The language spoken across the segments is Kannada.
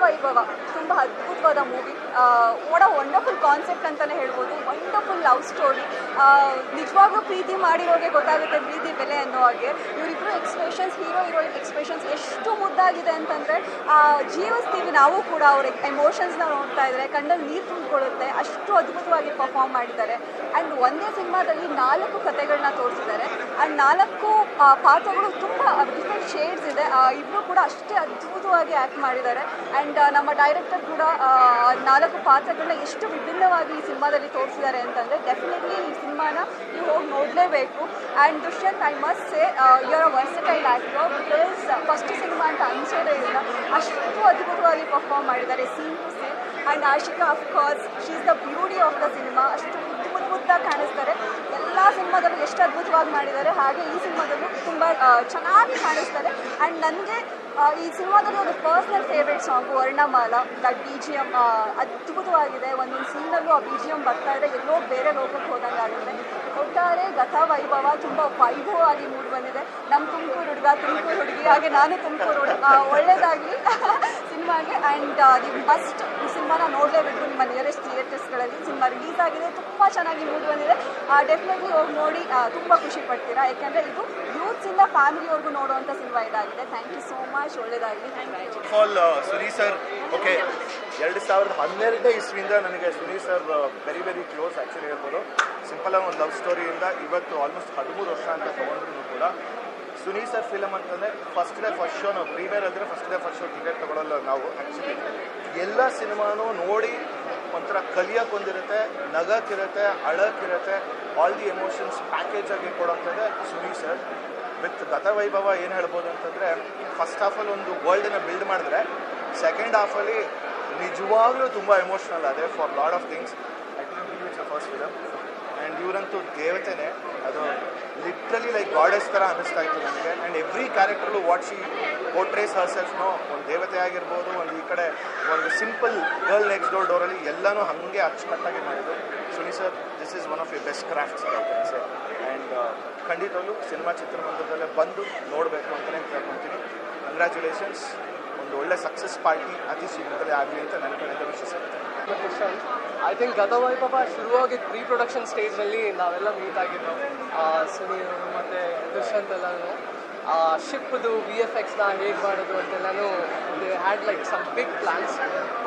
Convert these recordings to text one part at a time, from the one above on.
ಗತವೈಭವ ತುಂಬ ಅದ್ಭುತವಾದ ಮೂವಿ ಒಡ ವಂಡರ್ಫುಲ್ ಕಾನ್ಸೆಪ್ಟ್ ಅಂತಲೇ ಹೇಳ್ಬೋದು. ವಂಡರ್ಫುಲ್ ಲವ್ ಸ್ಟೋರಿ ನಿಜವಾಗ್ಲೂ ಪ್ರೀತಿ ಮಾಡಿರೋರಿಗೆ ಗೊತ್ತಾಗುತ್ತೆ ಪ್ರೀತಿ ಬೆಲೆ ಅನ್ನೋ ಹಾಗೆ. ಇವರಿಬ್ಬರು ಎಕ್ಸ್ಪ್ರೆಷನ್ಸ್ ಹೀರೋ ಹೀರೋಯಿನ್ ಎಕ್ಸ್ಪ್ರೆಷನ್ಸ್ ಎಷ್ಟು ಮುದ್ದಾಗಿದೆ ಅಂತಂದರೆ ಜೀವಿಸ್ತೀವಿ ನಾವು ಕೂಡ ಅವ್ರ ಎಮೋಷನ್ಸ್ನ ನೋಡ್ತಾ ಇದ್ದಾರೆ ಕಣ್ಣಲ್ಲಿ ನೀರು ತುಂಬಿಕೊಳ್ಳುತ್ತೆ, ಅಷ್ಟು ಅದ್ಭುತವಾಗಿ ಪರ್ಫಾರ್ಮ್ ಮಾಡಿದ್ದಾರೆ. ಆ್ಯಂಡ್ ಒಂದೇ ಸಿನಿಮಾದಲ್ಲಿ ನಾಲ್ಕು ಕತೆಗಳನ್ನ ತೋರಿಸಿದ್ದಾರೆ. ಆ್ಯಂಡ್ ನಾಲ್ಕು ಪಾತ್ರಗಳು ತುಂಬ ಡಿಫ್ರೆಂಟ್ ಇದೆ ಇಬ್ಬರು ಕೂಡ ಅಷ್ಟೇ ಅದ್ಭುತವಾಗಿ ಆ್ಯಕ್ಟ್ ಮಾಡಿದ್ದಾರೆ. ಆ್ಯಂಡ್ ನಮ್ಮ ಡೈರೆಕ್ಟರ್ ಕೂಡ ನಾಲ್ಕು ಪಾತ್ರಗಳನ್ನ ಎಷ್ಟು ವಿಭಿನ್ನವಾಗಿ ಈ ಸಿನಿಮಾದಲ್ಲಿ ತೋರಿಸಿದ್ದಾರೆ ಅಂತಂದರೆ ಡೆಫಿನೆಟ್ಲಿ ಈ ಸಿನಿಮಾನ ನೀವು ಹೋಗಿ ನೋಡಲೇಬೇಕು. And Dushyanth I must say your a versatile actor because first cinema ಅಂತ ಅನಿಸೋದೇ ಇಲ್ಲ. ಅಷ್ಟು ಅದ್ಭುತವಾಗಿ ಪರ್ಫಾರ್ಮ್ ಮಾಡಿದ್ದಾರೆ. Scene to scene and Ashika of course she is the beauty of the cinema ಅಷ್ಟು ಮುದ್ದು ಕಾಣಿಸ್ತಾರೆ. ಎಲ್ಲ ಸಿನಿಮಾದಲ್ಲೂ ಎಷ್ಟು ಅದ್ಭುತವಾಗಿ ಮಾಡಿದ್ದಾರೆ. ಹಾಗೆ ಈ ಸಿನಿಮಾದಲ್ಲೂ ತುಂಬ ಚೆನ್ನಾಗಿ ಕಾಣಿಸ್ತಾರೆ. ಆ್ಯಂಡ್ ನನಗೆ ಈ ಸಿನಿಮಾದಲ್ಲಿ ಒಂದು personal favourite song Varnamala that B G M ಅದ್ಭುತವಾಗಿದೆ. ಒಂದೊಂದು ಸೀನಲ್ಲೂ ಆ ಬಿ ಜಿ ಎಂ ಬರ್ತಾ ಇದೆ. ಎಲ್ಲೋ ಬೇರೆ ಲೋಕಕ್ಕೆ ಹೋದಂಗೆ ಆಗುತ್ತೆ. ಒಟ್ಟಾರೆ ಗತ ವೈಭವ ತುಂಬ ವೈಭವವಾಗಿ ಮೂಡಿ ಬಂದಿದೆ. ನಮ್ಮ ತುಮಕೂರು ಹುಡುಗ, ತುಮಕೂರು ಹುಡುಗಿ, ಹಾಗೆ ನಾನು ತುಮಕೂರು ಹುಡುಗ. ಒಳ್ಳೆಯದಾಗಲಿ ಸಿನಿಮಾಗೆ ಆ್ಯಂಡ್ ನೀವು ಫಸ್ಟ್ ಈ ಸಿನಿಮಾನ ನೋಡಲೇಬೇಕು ನಿಮ್ಮ ನಿಯರೆಸ್ಟ್ ಥಿಯೇಟರ್ಸ್ಗಳಲ್ಲಿ ಸಿನಿಮಾ ರಿಲೀಸ್ ಆಗಿದೆ, ತುಂಬ ಚೆನ್ನಾಗಿ ಮೂಡಿ ಬಂದಿದೆ. ಡೆಫಿನೆಟ್ಲಿ ಹೋಗಿ ನೋಡಿ ತುಂಬ ಖುಷಿ ಪಡ್ತೀರಾ? ಯಾಕೆಂದರೆ ಇದು ಯೂತ್ಸಿಂದ ಫ್ಯಾಮಿಲಿವರೆಗೂ ನೋಡುವಂಥ ಸಿನಿಮಾ ಇದಾಗಿದೆ. ಥ್ಯಾಂಕ್ ಯು ಸೋ ಮಚ್ ಒಳ್ಳೆಯದಾಗಲಿ ಸುನಿ ಸರ್ ಓಕೆ ಎರಡು ಸಾವಿರದ ಹನ್ನೆರಡನೇ ಇಸ್ವಿಯಿಂದ ನನಗೆ Suni sir very very close actually ಹೇಳ್ಬೋದು. ಸಿಂಪಲ್ ಆಗಿ ಒಂದು ಲವ್ ಸ್ಟೋರಿಯಿಂದ ಇವತ್ತು ಆಲ್ಮೋಸ್ಟ್ ಹದಿಮೂರು ವರ್ಷ ಅಂತ ತೊಗೊಂಡ್ರು ಕೂಡ. ಸುನಿ ಸರ್ ಫಿಲಮ್ ಅಂತಂದರೆ ಫಸ್ಟ್ ಡೇ ಫಸ್ಟ್ ಶೋ ನಾವು ಪ್ರೀಮಿಯರ್ ಅಂದರೆ first day first show ticket ತೊಗೊಳಲ್ಲ ನಾವು ಆ್ಯಕ್ಚುಲಿ ಎಲ್ಲ ಸಿನಿಮಾನೂ ನೋಡಿ ಒಂಥರ ಕಲಿಯೋಕ್ಕೊಂದಿರುತ್ತೆ ನಗಕ್ಕಿರುತ್ತೆ, ಅಳಕ್ಕಿರುತ್ತೆ ಆಲ್ ದಿ ಎಮೋಷನ್ಸ್ ಪ್ಯಾಕೇಜ್ ಆಗಿ ಕೊಡೋಂಥದ್ದೇ ಸುನಿ ಸರ್. ವಿತ್ ಗತವೈಭವ ಏನು ಹೇಳ್ಬೋದು ಅಂತಂದರೆ ಫಸ್ಟ್ ಹಾಫಲ್ಲಿ ಒಂದು ವರ್ಲ್ಡನ್ನ ಬಿಲ್ಡ್ ಮಾಡಿದ್ರೆ ಸೆಕೆಂಡ್ ಹಾಫಲ್ಲಿ ನಿಜವಾಗ್ಲೂ ತುಂಬ ಎಮೋಷ್ನಲ್ ಅದೇ for lot of things I think it's a first film and ಇವರಂತೂ ದೇವತೆನೇ. ಅದು ಲಿಟ್ರಲಿ ಲೈಕ್ ಗಾಡೆಸ್ ಥರ ಅನ್ನಿಸ್ತಾ ಇತ್ತು ನನಗೆ. ಆ್ಯಂಡ್ ಎವ್ರಿ ಕ್ಯಾರೆಕ್ಟರ್ಲು ವಾಟ್ ಶಿ ಪೋರ್ಟ್ರೇಸ್ ಹರ್ ಸೆಲ್ಫ್ನೋ ಒಂದು ದೇವತೆ ಆಗಿರ್ಬೋದು, ಒಂದು ಈ ಕಡೆ ಒಂದು ಸಿಂಪಲ್ ಗರ್ಲ್ ನೆಕ್ಸ್ಟ್ ಡೋರ್ ಡೋರಲ್ಲಿ ಎಲ್ಲನೂ ಹಾಗೆ ಅಚ್ಚುಕಟ್ಟಾಗಿ ಮಾಡಿದ್ರು. Suni sir this is one of you best crafts sir and ಖಂಡಿತವಾಗ್ಲೂ ಸಿನಿಮಾ ಚಿತ್ರಮಂದಿರದಲ್ಲೇ ಬಂದು ನೋಡಬೇಕು ಅಂತಲೇ ಕೇಳ್ಕೊತೀನಿ ಕಂಗ್ರ್ಯಾಚುಲೇಷನ್ಸ್ ಒಳ್ಳೆ ಸಕ್ಸಸ್ ಪಾರ್ಟಿ ಅತಿ ಶೀಘ್ರದಲ್ಲೇ ಆಗಲಿ ಅಂತ ನನ್ನ ಕಡೆಯಿಂದ ವಿಶ್ವಸಿಸುತ್ತೆ ಕ್ವಶನ್ ಐ ಥಿಂಕ್ ಗತವೈಭವ ಶುರುವಾಗಿ ಪ್ರೀ ಪ್ರೊಡಕ್ಷನ್ ಸ್ಟೇಜ್ನಲ್ಲಿ ನಾವೆಲ್ಲ ಮೀಟ್ ಆಗಿದ್ದು ಸುನೀಲ್ ಮತ್ತು ದುಷ್ಯಂತ್ ಎಲ್ಲನೂ ಶಿಪ್ದು ವಿ ಎಫ್ ಎಕ್ಸ್ನ ಹೇಗೆ ಮಾಡೋದು ಅಂತೆಲ್ಲನೂ they had like some big plans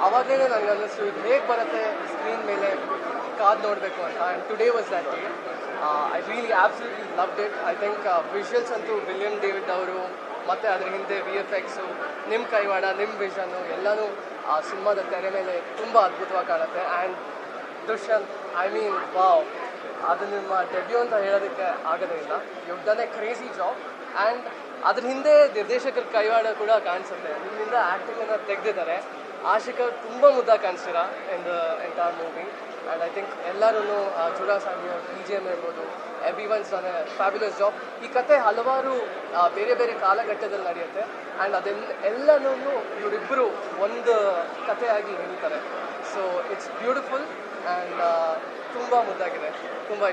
ಅವಾಗಲೇ ನನಗೆ ಅನ್ನಿಸ್ತು, ಇದು ಹೇಗೆ ಬರುತ್ತೆ ಸ್ಕ್ರೀನ್ ಮೇಲೆ ಕಾದು ನೋಡಬೇಕು ಅಂತ. And today was day I really absolutely loved it I think visuals ಅಂತೂ ವಿಲಿಯಂ ಡೇವಿಡ್ ಮತ್ತು ಅದ್ರ ಹಿಂದೆ ವಿ ಎಫ್ ಎಕ್ಸು ನಿಮ್ಮ ಕೈವಾಡ ನಿಮ್ಮ ವಿಷನು ಎಲ್ಲನೂ ಆ ಸಿನಿಮಾದ ತೆರೆ ಮೇಲೆ ತುಂಬ ಅದ್ಭುತವಾಗಿ ಕಾಣುತ್ತೆ. And Dushyanth I mean wow ಅದು ನಿಮ್ಮ ಡೆಬ್ಯೂ ಅಂತ ಹೇಳೋದಕ್ಕೆ ಆಗೋದೇ ಇಲ್ಲ. You done a crazy job and ಅದ್ರ ಹಿಂದೆ ನಿರ್ದೇಶಕರ ಕೈವಾಡ ಕೂಡ ಕಾಣಿಸುತ್ತೆ. ನಿಮ್ಮಿಂದ ಆ್ಯಕ್ಟಿಂಗನ್ನು ತೆಗೆದಿದ್ದಾರೆ. ಆಶಿಕಾ ತುಂಬ ಮುದ್ದ ಕಾಣಿಸ್ತೀರಾ in the entire movie and I think ಎಲ್ಲರೂ ಜುಡಾ ಸಾಮಿಯ ಬಿ ಜಿ ಎಂ ಇರ್ಬೋದು everyone's an fabulous job ಈ ಕತೆ ಹಲವಾರು ಬೇರೆ ಬೇರೆ ಕಾಲಘಟ್ಟದಲ್ಲಿ ನಡೆಯುತ್ತೆ. ಆ್ಯಂಡ್ ಅದೆಲ್ಲ ಎಲ್ಲನೂ ಇವರಿಬ್ಬರು ಒಂದು ಕಥೆಯಾಗಿ ಹೇಳ್ತಾರೆ ಸೊ ಇಟ್ಸ್ ಬ್ಯೂಟಿಫುಲ್ ಆ್ಯಂಡ್ ತುಂಬ ಮುದ್ದಾಗಿದೆ. ತುಂಬ